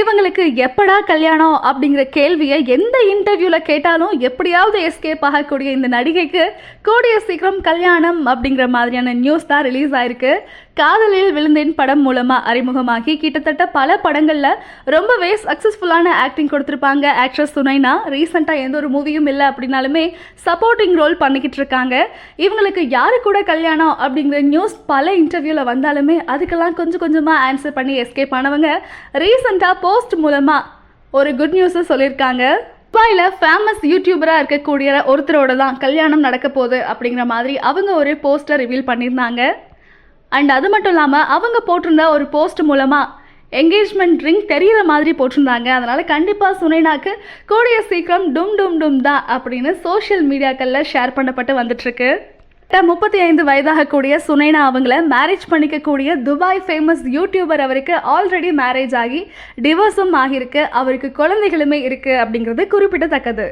இவங்களுக்கு எப்படா கல்யாணம் அப்படிங்கிற கேள்வியை எந்த இன்டர்வியூவில் கேட்டாலும் எப்படியாவது எஸ்கேப் ஆகக்கூடிய இந்த நடிகைக்கு கூடிய சீக்கிரம் கல்யாணம் அப்படிங்கிற மாதிரியான நியூஸ் தான் ரிலீஸ் ஆயிருக்கு. காதலில் விழுந்தேன் படம் மூலமாக அறிமுகமாகி கிட்டத்தட்ட பல படங்களில் ரொம்பவே சக்ஸஸ்ஃபுல்லான ஆக்டிங் கொடுத்துருப்பாங்க ஆக்ட்ரஸ் சுனைனா ரீசெண்டாக எந்த ஒரு மூவியும் இல்லை அப்படின்னாலுமே சப்போர்ட்டிங் ரோல் பண்ணிக்கிட்டு இருக்காங்க. இவங்களுக்கு யாரு கூட கல்யாணம் அப்படிங்கிற நியூஸ் பல இன்டர்வியூவில் வந்தாலுமே அதுக்கெல்லாம் கொஞ்சம் கொஞ்சமாக ஆன்சர் பண்ணி எஸ்கேப் ஆனவங்க ரீசெண்டாக போஸ்ட் மூலமாக ஒரு குட் நியூஸை சொல்லியிருக்காங்க. துபாயில் ஃபேமஸ் யூடியூபராக இருக்கக்கூடிய ஒருத்தரோட தான் கல்யாணம் நடக்க போகுது அப்படிங்கிற மாதிரி அவங்க ஒரு போஸ்டர் ரிவீல் பண்ணியிருந்தாங்க. அண்ட் அது மட்டும் இல்லாமல் அவங்க போட்டிருந்த ஒரு போஸ்ட் மூலமாக என்கேஜ்மெண்ட் ரிங் தெரியிற மாதிரி போட்டிருந்தாங்க. அதனால் கண்டிப்பாக சுனைனாக்கு கூடிய சீக்கிரம் டும் டும் டும் தான் அப்படின்னு சோஷியல் மீடியாக்களில் ஷேர் பண்ணப்பட்டு வந்துட்டுருக்கு. முப்பத்தி ஐந்து வயதாகக்கூடிய சுனைனா அவங்கள மேரேஜ் பண்ணிக்கக்கூடிய துபாய் ஃபேமஸ் யூடியூபர் அவருக்கு ஆல்ரெடி மேரேஜ் ஆகி டிவோர்ஸும் ஆகியிருக்கு. அவருக்கு குழந்தைகளுமே இருக்குது அப்படிங்கிறது குறிப்பிடத்தக்கது.